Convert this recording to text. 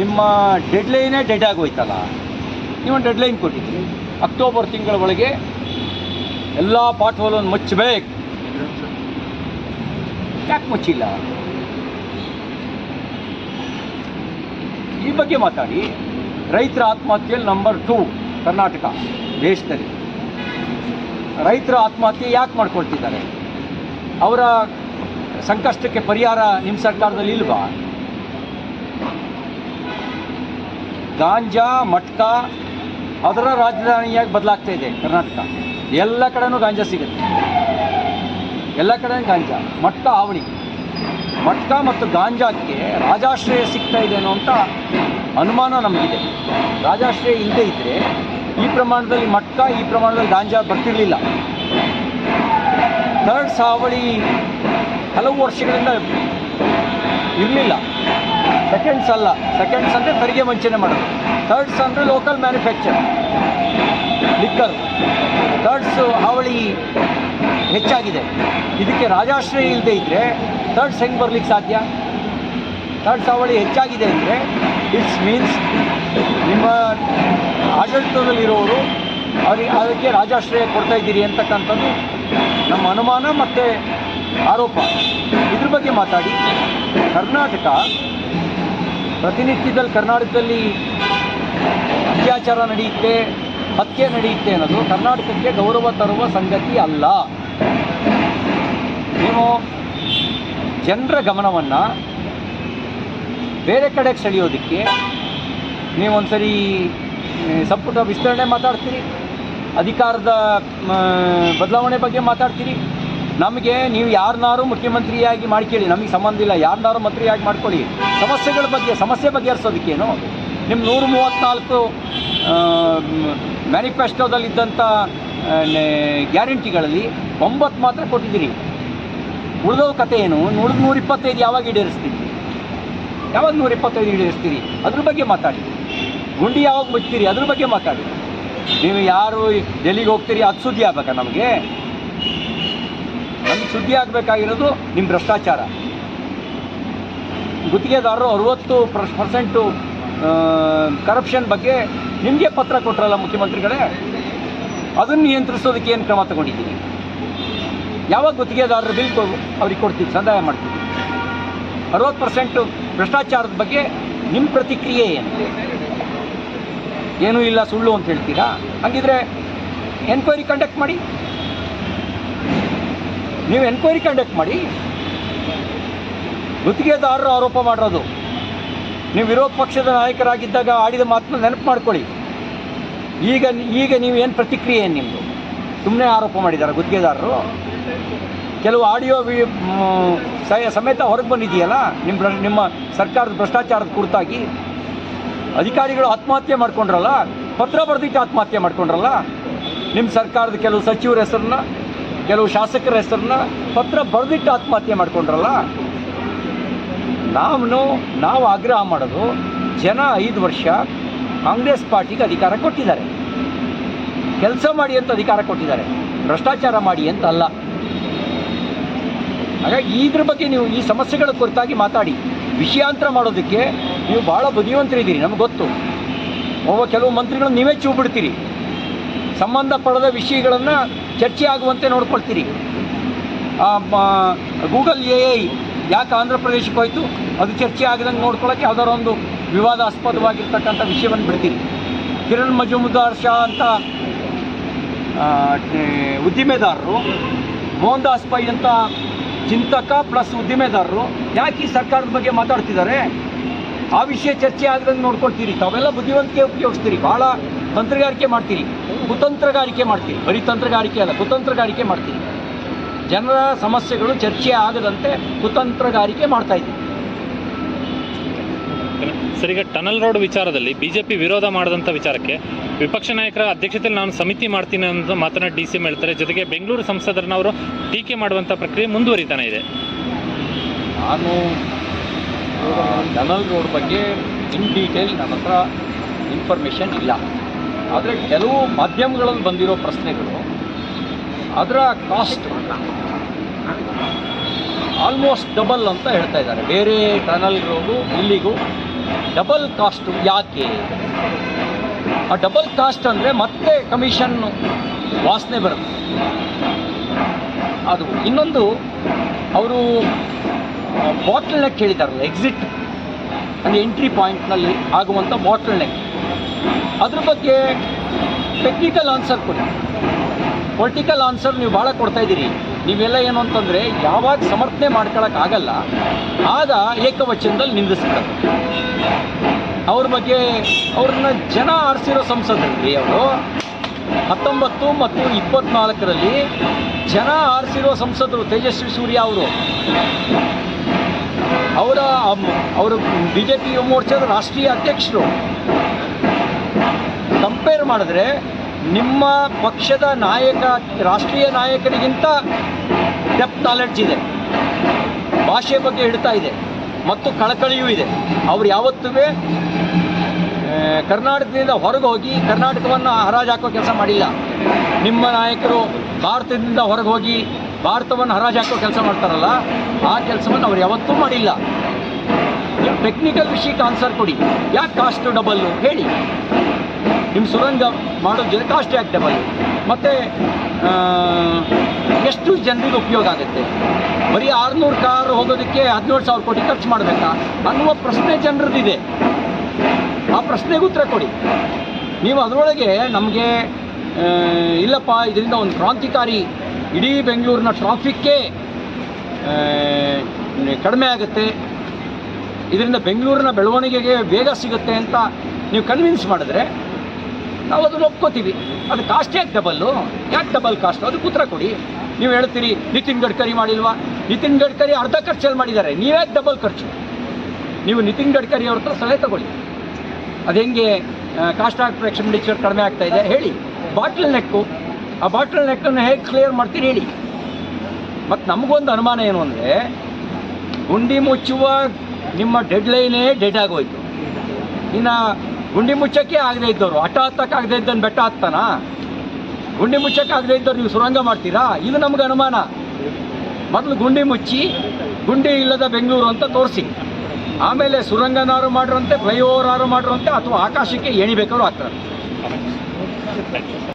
ನಿಮ್ಮ ಡೆಡ್ಲೈನೇ ಡೆಡ್ ಆಗೋಯ್ತಲ್ಲ? ನೀವು ಡೆಡ್ಲೈನ್ ಕೊಟ್ಟಿದ್ದೀರಿ. ಅಕ್ಟೋಬರ್ ತಿಂಗಳ ಒಳಗೆ ಎಲ್ಲ ಪಾಟ್ ಹೋಲನ್ನು ಮುಚ್ಚಬೇಕು. ಯಾಕೆ ಮುಚ್ಚಿಲ್ಲ? ಈ ಬಗ್ಗೆ ಮಾತಾಡಿ. ರೈತರ ಆತ್ಮಹತ್ಯೆಯಲ್ಲಿ ನಂಬರ್ ಟೂ ಕರ್ನಾಟಕ, ದೇಶದಲ್ಲಿ. ರೈತರ ಆತ್ಮಹತ್ಯೆ ಯಾಕೆ ಮಾಡ್ಕೊಳ್ತಿದ್ದಾರೆ? ಅವರ ಸಂಕಷ್ಟಕ್ಕೆ ಪರಿಹಾರ ನಿಮ್ಮ ಸರ್ಕಾರದಲ್ಲಿ ಇಲ್ವಾ? ಗಾಂಜಾ, ಮಟ್ಕ, ಅದರ ರಾಜಧಾನಿಯಾಗಿ ಬದಲಾಗ್ತಾ ಇದೆ ಕರ್ನಾಟಕ. ಎಲ್ಲ ಕಡೆನೂ ಗಾಂಜಾ ಸಿಗುತ್ತೆ. ಎಲ್ಲ ಕಡೆ ಗಾಂಜಾ, ಮಟ್ಕ ಆವಳಿ ಮಟ್ಕ ಮತ್ತು ಗಾಂಜಾಕ್ಕೆ ರಾಜಾಶ್ರಯ ಸಿಗ್ತಾ ಇದೆ ಅಂತ ಅನುಮಾನ ನಮಗಿದೆ. ರಾಜಾಶ್ರಯ ಇಲ್ಲದೇ ಇದ್ದರೆ ಈ ಪ್ರಮಾಣದಲ್ಲಿ ಮಟ್ಕ, ಈ ಪ್ರಮಾಣದಲ್ಲಿ ಗಾಂಜಾ ಬರ್ತಿರಲಿಲ್ಲ. ಥರ್ಡ್ ಸಾವಳಿ ಹಲವು ವರ್ಷಗಳಿಂದ ಇರಲಿಲ್ಲ. ಸೆಕೆಂಡ್ಸ್ ಅಲ್ಲ. ಸೆಕೆಂಡ್ಸ್ ಅಂದರೆ ತೆರಿಗೆ ವಂಚನೆ ಮಾಡೋದು. ಥರ್ಡ್ಸ್ ಅಂದರೆ ಲೋಕಲ್ ಮ್ಯಾನುಫ್ಯಾಕ್ಚರ್ ಲಿಕ್ಕರ್ ಥರ್ಡ್ಸ್ ಹಾವಳಿ ಹೆಚ್ಚಾಗಿದೆ. ಇದಕ್ಕೆ ರಾಜಾಶ್ರಯ ಇಲ್ಲದೆ ಇದ್ದರೆ ಥರ್ಡ್ಸ್ ಹೆಂಗೆ ಬರ್ಲಿಕ್ಕೆ ಸಾಧ್ಯ? ಥರ್ಡ್ಸ್ ಹಾವಳಿ ಹೆಚ್ಚಾಗಿದೆ ಅಂದರೆ ಇಟ್ಸ್ ಮೀನ್ಸ್ ನಿಮ್ಮ ಆಡಳಿತದಲ್ಲಿರೋರು ಅವ್ರಿಗೆ ಅದಕ್ಕೆ ರಾಜಾಶ್ರಯ ಕೊಡ್ತಾ ಇದ್ದೀರಿ ಅಂತಕ್ಕಂಥದ್ದು ನಮ್ಮ ಅನುಮಾನ ಮತ್ತು ಆರೋಪ. ಇದ್ರ ಬಗ್ಗೆ ಮಾತಾಡಿ. ಕರ್ನಾಟಕ ಪ್ರತಿನಿತ್ಯದಲ್ಲಿ ಕರ್ನಾಟಕದಲ್ಲಿ ಅತ್ಯಾಚಾರ ನಡೆಯುತ್ತೆ, ಹತ್ಯೆ ನಡೆಯುತ್ತೆ ಅನ್ನೋದು ಕರ್ನಾಟಕಕ್ಕೆ ಗೌರವ ತರುವ ಸಂಗತಿ ಅಲ್ಲ. ನೀವು ಜನರ ಗಮನವನ್ನು ಬೇರೆ ಕಡೆಗೆ ಸೆಳೆಯೋದಕ್ಕೆ ನೀವೊಂದ್ಸರಿ ಸಂಪುಟ ವಿಸ್ತರಣೆ ಮಾತಾಡ್ತೀರಿ, ಅಧಿಕಾರದ ಬದಲಾವಣೆ ಬಗ್ಗೆ ಮಾತಾಡ್ತೀರಿ ನಮಗೆ ನೀವು ಯಾರನ್ನಾರು ಮುಖ್ಯಮಂತ್ರಿಯಾಗಿ ಮಾಡ್ಕೊಳ್ಳಿ ನಮಗೆ ಸಂಬಂಧ ಇಲ್ಲ, ಯಾರನ್ನಾರು ಮಂತ್ರಿಯಾಗಿ ಮಾಡ್ಕೊಳ್ಳಿ. ಸಮಸ್ಯೆಗಳ ಬಗ್ಗೆ, ಸಮಸ್ಯೆ ಬಗೆಹರಿಸೋದಕ್ಕೇನು? ನಿಮ್ಮ ನೂರ ಮೂವತ್ತ್ನಾಲ್ಕು ಮ್ಯಾನಿಫೆಸ್ಟೋದಲ್ಲಿದ್ದಂಥ ಗ್ಯಾರಂಟಿಗಳಲ್ಲಿ ಒಂಬತ್ತು ಮಾತ್ರ ಕೊಟ್ಟಿದ್ದೀರಿ. ಉಳಿದೋ ಕತೆ ಏನು? ಉಳಿದ ನೂರ ಇಪ್ಪತ್ತೈದು ಯಾವಾಗ ಈಡೇರಿಸ್ತೀರಿ? ಯಾವಾಗ ನೂರ ಇಪ್ಪತ್ತೈದು ಈಡೇರಿಸ್ತೀರಿ? ಅದ್ರ ಬಗ್ಗೆ ಮಾತಾಡಿ. ಗುಂಡಿ ಯಾವಾಗ ಮುಚ್ತೀರಿ ಅದ್ರ ಬಗ್ಗೆ ಮಾತಾಡಿ. ನೀವು ಯಾರು ಡೆಲ್ಲಿಗೆ ಹೋಗ್ತೀರಿ? ಅದು ಸುದ್ದಿ ಆಗ್ಬೇಕಾ ನಮಗೆ? ನಮ್ಗೆ ಸುದ್ದಿ ಆಗಬೇಕಾಗಿರೋದು ನಿಮ್ಮ ಭ್ರಷ್ಟಾಚಾರ. ಗುತ್ತಿಗೆದಾರರು ಅರುವತ್ತು ಪರ್ಸೆಂಟು ಕರಪ್ಷನ್ ಬಗ್ಗೆ ನಿಮಗೆ ಪತ್ರ ಕೊಟ್ಟರಲ್ಲ ಮುಖ್ಯಮಂತ್ರಿಗಳೇ? ಅದನ್ನು ನಿಯಂತ್ರಿಸೋದಕ್ಕೆ ಏನು ಕ್ರಮ ತಗೊಂಡಿದ್ದೀನಿ ಯಾವಾಗ ಗುತ್ತಿಗೆದಾರರು ಬಿಲ್ ಅವ್ರಿಗೆ ಕೊಡ್ತೀವಿ ಸಂದಾಯ ಮಾಡ್ತೀವಿ ಅರುವತ್ತು ಪರ್ಸೆಂಟು ಭ್ರಷ್ಟಾಚಾರದ ಬಗ್ಗೆ ನಿಮ್ಮ ಪ್ರತಿಕ್ರಿಯೆ ಏನು? ಏನೂ ಇಲ್ಲ ಸುಳ್ಳು ಅಂತ ಹೇಳ್ತೀರಾ? ಹಾಗಿದ್ರೆ ಎನ್ಕ್ವೈರಿ ಕಂಡಕ್ಟ್ ಮಾಡಿ. ನೀವು ಎನ್ಕ್ವೈರಿ ಕಂಡಕ್ಟ್ ಮಾಡಿ. ಗುತ್ತಿಗೆದಾರರು ಆರೋಪ ಮಾಡಿರೋದು. ನೀವು ವಿರೋಧ ಪಕ್ಷದ ನಾಯಕರಾಗಿದ್ದಾಗ ಆಡಿದ ಮಾತನ್ನ ನೆನಪು ಮಾಡ್ಕೊಳ್ಳಿ. ಈಗ ಈಗ ನೀವು ಏನು ಪ್ರತಿಕ್ರಿಯೆ ಏನು ನಿಮ್ಮದು ಸುಮ್ಮನೆ ಆರೋಪ ಮಾಡಿದ್ದಾರೆ ಗುತ್ತಿಗೆದಾರರು. ಕೆಲವು ಆಡಿಯೋ ವಿ ಸಮೇತ ಹೊರಗೆ ಬಂದಿದೆಯಲ್ಲ ನಿಮ್ಮ ನಿಮ್ಮ ಸರ್ಕಾರದ ಭ್ರಷ್ಟಾಚಾರದ ಕುರಿತಾಗಿ. ಅಧಿಕಾರಿಗಳು ಆತ್ಮಹತ್ಯೆ ಮಾಡ್ಕೊಂಡ್ರಲ್ಲ, ಪತ್ರ ಬರೆದಿಟ್ಟು ಆತ್ಮಹತ್ಯೆ ಮಾಡ್ಕೊಂಡ್ರಲ್ಲ ನಿಮ್ಮ ಸರ್ಕಾರದ ಕೆಲವು ಸಚಿವರ ಹೆಸರನ್ನ ಕೆಲವು ಶಾಸಕರ ಹೆಸರನ್ನ ಪತ್ರ ಬರೆದಿಟ್ಟು ಆತ್ಮಹತ್ಯೆ ಮಾಡ್ಕೊಂಡ್ರಲ್ಲ? ನಾವು ನಾವು ಆಗ್ರಹ ಮಾಡೋದು, ಜನ ಐದು ವರ್ಷ ಕಾಂಗ್ರೆಸ್ ಪಾರ್ಟಿಗೆ ಅಧಿಕಾರ ಕೊಟ್ಟಿದ್ದಾರೆ. ಕೆಲಸ ಮಾಡಿ ಅಂತ ಅಧಿಕಾರ ಕೊಟ್ಟಿದ್ದಾರೆ. ಭ್ರಷ್ಟಾಚಾರ ಮಾಡಿ ಅಂತ ಅಲ್ಲ. ಹಾಗಾಗಿ ಇದ್ರ ಬಗ್ಗೆ ನೀವು ಈ ಸಮಸ್ಯೆಗಳ ಕುರಿತಾಗಿ ಮಾತಾಡಿ. ವಿಷಯಾಂತರ ಮಾಡೋದಕ್ಕೆ ನೀವು ಭಾಳ ಬುದ್ಧಿವಂತರಿದ್ದೀರಿ, ನಮ್ಗೆ ಗೊತ್ತು. ಒಬ್ಬ ಕೆಲವು ಮಂತ್ರಿಗಳನ್ನ ನೀವೇ ಚೂಬಿಡ್ತೀರಿ. ಸಂಬಂಧಪಡದ ವಿಷಯಗಳನ್ನು ಚರ್ಚೆ ಆಗುವಂತೆ ನೋಡ್ಕೊಳ್ತೀರಿ ಗೂಗಲ್ ಎ ಐ ಯಾಕೆ ಆಂಧ್ರ ಪ್ರದೇಶಕ್ಕೆ ಹೋಯಿತು? ಅದು ಚರ್ಚೆ ಆಗದಂಗೆ ನೋಡ್ಕೊಳ್ಳೋಕೆ ಯಾವ್ದಾರ ಒಂದು ವಿವಾದಾಸ್ಪದವಾಗಿರ್ತಕ್ಕಂಥ ವಿಷಯವನ್ನು ಬಿಡ್ತೀರಿ. ಕಿರಣ್ ಮಜುಮ್ದಾರ್ ಶಾ ಅಂತ ಉದ್ದಿಮೆದಾರರು ಮೋಹನ್ ದಾಸ್ ಪೈ ಅಂತ ಚಿಂತಕ ಪ್ಲಸ್ ಉದ್ದಿಮೆದಾರರು, ಯಾಕೆ ಈ ಸರ್ಕಾರದ ಬಗ್ಗೆ ಮಾತಾಡ್ತಿದ್ದಾರೆ? ಆ ವಿಷಯ ಚರ್ಚೆ ಆಗದಂಗೆ ನೋಡ್ಕೊಳ್ತೀರಿ. ತಾವೆಲ್ಲ ಬುದ್ಧಿವಂತಿಕೆ ಉಪಯೋಗಿಸ್ತೀರಿ. ಭಾಳ ತಂತ್ರಗಾರಿಕೆ ಮಾಡ್ತೀರಿ. ಕುತಂತ್ರಗಾರಿಕೆ ಮಾಡ್ತೀವಿ. ಬರೀ ತಂತ್ರಗಾರಿಕೆ ಅಲ್ಲ ಕುತಂತ್ರಗಾರಿಕೆ ಮಾಡ್ತೀವಿ. ಜನರ ಸಮಸ್ಯೆಗಳು ಚರ್ಚೆ ಆಗದಂತೆ ಕುತಂತ್ರಗಾರಿಕೆ ಮಾಡ್ತಾ ಇದ್ದೀವಿ. ಸರ್ ಈಗ ಟನಲ್ ರೋಡ್ ವಿಚಾರದಲ್ಲಿ ಬಿಜೆಪಿ ವಿರೋಧ ಮಾಡಿದಂಥ ವಿಚಾರಕ್ಕೆ ವಿಪಕ್ಷ ನಾಯಕರ ಅಧ್ಯಕ್ಷತೆಯಲ್ಲಿ ನಾನು ಸಮಿತಿ ಮಾಡ್ತೀನಿ ಅಂತ ಮಾತನಾಡಿ ಡಿ ಸಿ ಎಂ ಹೇಳ್ತಾರೆ. ಜೊತೆಗೆ ಬೆಂಗಳೂರು ಸಂಸದರನ್ನ ಅವರು ಟೀಕೆ ಮಾಡುವಂಥ ಪ್ರಕ್ರಿಯೆ ಮುಂದುವರಿತಾನೆ ಇದೆ. ನಾನು ಟನಲ್ ರೋಡ್ ಬಗ್ಗೆ ಇನ್ ಡೀಟೇಲ್ ನನ್ನ ಹತ್ರ ಇನ್ಫಾರ್ಮೇಷನ್ ಇಲ್ಲ. ಆದರೆ ಕೆಲವು ಮಾಧ್ಯಮಗಳಲ್ಲಿ ಬಂದಿರೋ ಪ್ರಶ್ನೆಗಳು ಅದರ ಕಾಸ್ಟ್ ಆಲ್ಮೋಸ್ಟ್ ಡಬಲ್ ಅಂತ ಹೇಳ್ತಾ ಇದ್ದಾರೆ. ಬೇರೆ ಟನಲ್ಗಳಿಗೂ ಇಲ್ಲಿಗೂ ಡಬಲ್ ಕಾಸ್ಟು ಯಾಕೆ? ಆ ಡಬಲ್ ಕಾಸ್ಟ್ ಅಂದರೆ ಮತ್ತೆ ಕಮಿಷನ್ ವಾಸನೆ ಬರುತ್ತೆ. ಅದು ಇನ್ನೊಂದು, ಅವರು ಬಾಟ್ಲ್ ನೆಕ್ ಹೇಳಿದಾರಲ್ಲ ಎಕ್ಸಿಟ್ ಅಂದರೆ ಎಂಟ್ರಿ ಪಾಯಿಂಟ್ನಲ್ಲಿ ಆಗುವಂಥ ಬಾಟ್ಲ್ ನೆಕ್ ಅದ್ರ ಬಗ್ಗೆ ಟೆಕ್ನಿಕಲ್ ಆನ್ಸರ್ ಕೊಡಿ. ಪೊಲಿಟಿಕಲ್ ಆನ್ಸರ್ ನೀವು ಭಾಳ ಕೊಡ್ತಾ ಇದ್ದೀರಿ. ನೀವೆಲ್ಲ ಏನು ಅಂತಂದರೆ ಯಾವಾಗ ಸಮರ್ಥನೆ ಮಾಡ್ಕೊಳಕ್ಕಾಗಲ್ಲ ಆಗ ಏಕವಚನದಲ್ಲಿ ನಿಂದಿಸ್ತಾರೆ. ಅವ್ರ ಬಗ್ಗೆ ಅವ್ರನ್ನ ಜನ ಆರಿಸಿರೋ ಸಂಸದರಲ್ಲಿ ಅವರು ಹತ್ತೊಂಬತ್ತು ಮತ್ತು ಇಪ್ಪತ್ನಾಲ್ಕರಲ್ಲಿ ಜನ ಆರಿಸಿರೋ ಸಂಸದರು ತೇಜಸ್ವಿ ಸೂರ್ಯ ಅವರು. ಅವರ, ಅವರು ಬಿ ಜೆ ಪಿ ಯುವ ಮೋರ್ಚಾದ ರಾಷ್ಟ್ರೀಯ ಅಧ್ಯಕ್ಷರು. ಕಂಪೇರ್ ಮಾಡಿದ್ರೆ ನಿಮ್ಮ ಪಕ್ಷದ ನಾಯಕ, ರಾಷ್ಟ್ರೀಯ ನಾಯಕರಿಗಿಂತ ಡೆಪ್ ನಾಲೆಡ್ಜ್ ಇದೆ. ಭಾಷೆ ಬಗ್ಗೆ ಹಿಡ್ತಾ ಇದೆ. ಮತ್ತು ಕಳಕಳಿಯೂ ಇದೆ. ಅವ್ರು ಯಾವತ್ತೂ ಕರ್ನಾಟಕದಿಂದ ಹೊರಗೆ ಹೋಗಿ ಕರ್ನಾಟಕವನ್ನು ಹರಾಜು ಹಾಕೋ ಕೆಲಸ ಮಾಡಿಲ್ಲ. ನಿಮ್ಮ ನಾಯಕರು ಭಾರತದಿಂದ ಹೊರಗೆ ಹೋಗಿ ಭಾರತವನ್ನು ಹರಾಜು ಹಾಕೋ ಕೆಲಸ ಮಾಡ್ತಾರಲ್ಲ, ಆ ಕೆಲಸವನ್ನು ಅವ್ರು ಯಾವತ್ತೂ ಮಾಡಿಲ್ಲ. ಟೆಕ್ನಿಕಲ್ ವಿಷಯಕ್ಕೆ ಆನ್ಸರ್ ಕೊಡಿ. ಯಾಕೆ ಕಾಸ್ಟ್ ಡಬಲ್ಲು ಹೇಳಿ. ನಿಮ್ಮ ಸುರಂಗ ಮಾಡೋ ಜನ ಕಾಸ್ಟ್ ಆಗ್ತೇವಲ್ಲ ಮತ್ತು ಎಷ್ಟು ಜನರಿಗೆ ಉಪಯೋಗ ಆಗುತ್ತೆ? ಬರೀ ಆರುನೂರು ಕಾರ್ ಹೋಗೋದಕ್ಕೆ ಹದಿನೇಳು ಸಾವಿರ ಕೋಟಿ ಖರ್ಚು ಮಾಡಬೇಕಾ? ಅನ್ನುವ ಪ್ರಶ್ನೆ ಜನರದ್ದಿದೆ ಆ ಪ್ರಶ್ನೆಗೆ ಉತ್ತರ ಕೊಡಿ. ನೀವು ಅದರೊಳಗೆ ನಮಗೆ ಇಲ್ಲಪ್ಪ, ಇದರಿಂದ ಒಂದು ಕ್ರಾಂತಿಕಾರಿ ಇಡೀ ಬೆಂಗಳೂರಿನ ಟ್ರಾಫಿಕ್ಕೇ ಕಡಿಮೆ ಆಗುತ್ತೆ. ಇದರಿಂದ ಬೆಂಗಳೂರಿನ ಬೆಳವಣಿಗೆಗೆ ವೇಗ ಸಿಗುತ್ತೆ ಅಂತ ನೀವು ಕನ್ವಿನ್ಸ್ ಮಾಡಿದ್ರೆ ನಾವು ಅದನ್ನು ಒಪ್ಕೋತೀವಿ. ಅದು ಕಾಸ್ಟ್ ಯಾಕೆ ಡಬಲ್ಲು ಯಾಕೆ ಡಬಲ್ ಕಾಸ್ಟ್ ಅದಕ್ಕೆ ಉತ್ತರ ಕೊಡಿ. ನೀವು ಹೇಳ್ತೀರಿ, ನಿತಿನ್ ಗಡ್ಕರಿ ಮಾಡಿಲ್ವಾ? ನಿತಿನ್ ಗಡ್ಕರಿ ಅರ್ಧ ಖರ್ಚಲ್ಲಿ ಮಾಡಿದ್ದಾರೆ. ನೀವ್ಯಾಕೆ ಡಬಲ್ ಖರ್ಚು? ನೀವು ನಿತಿನ್ ಗಡ್ಕರಿ ಅವ್ರ ಹತ್ರ ಸಲಹೆ ತಗೊಳ್ಳಿ. ಅದು ಹೆಂಗೆ ಕಾಸ್ಟ್ ಆಫ್ ಎಕ್ಸ್ಪೆಂಡಿಚರ್ ಕಡಿಮೆ ಆಗ್ತಾ ಇದೆ? ಹೇಳಿ. Bottle neck. ಆ ಬಾಟ್ಲ್ ನೆಕ್ಕನ್ನು ಹೇಗೆ ಕ್ಲಿಯರ್ ಮಾಡ್ತೀರಿ ಹೇಳಿ. ಮತ್ತು ನಮಗೊಂದು ಅನುಮಾನ ಏನು ಅಂದರೆ, ಗುಂಡಿ ಮುಚ್ಚುವ ನಿಮ್ಮ ಡೆಡ್ ಲೈನೇ ಡೆಡ್ ಆಗೋಯ್ತು. ಇನ್ನು ಗುಂಡಿ ಮುಚ್ಚಕ್ಕೆ ಆಗದೆ ಇದ್ದವರು. ಹಠ ಆಗದೆ ಇದ್ದನ್ನು ಬೆಟ್ಟ ಹತ್ತಾನ? ಗುಂಡಿ ಮುಚ್ಚಕ್ಕೆ ಆಗದೆ ಇದ್ದವ್ರು ನೀವು ಸುರಂಗ ಮಾಡ್ತೀರಾ? ಇದು ನಮ್ಗೆ ಅನುಮಾನ. ಮೊದಲು ಗುಂಡಿ ಮುಚ್ಚಿ, ಗುಂಡಿ ಇಲ್ಲದ ಬೆಂಗಳೂರು ಅಂತ ತೋರಿಸಿ. ಆಮೇಲೆ ಸುರಂಗನಾರು ಮಾಡಿರಂತೆ ಫ್ಲೈಓವರ್ ಆರು ಮಾಡಿರಂತೆ ಅಥವಾ ಆಕಾಶಕ್ಕೆ ಎಣಿಬೇಕಾದ್ರು ಆಗ್ತಾರೆ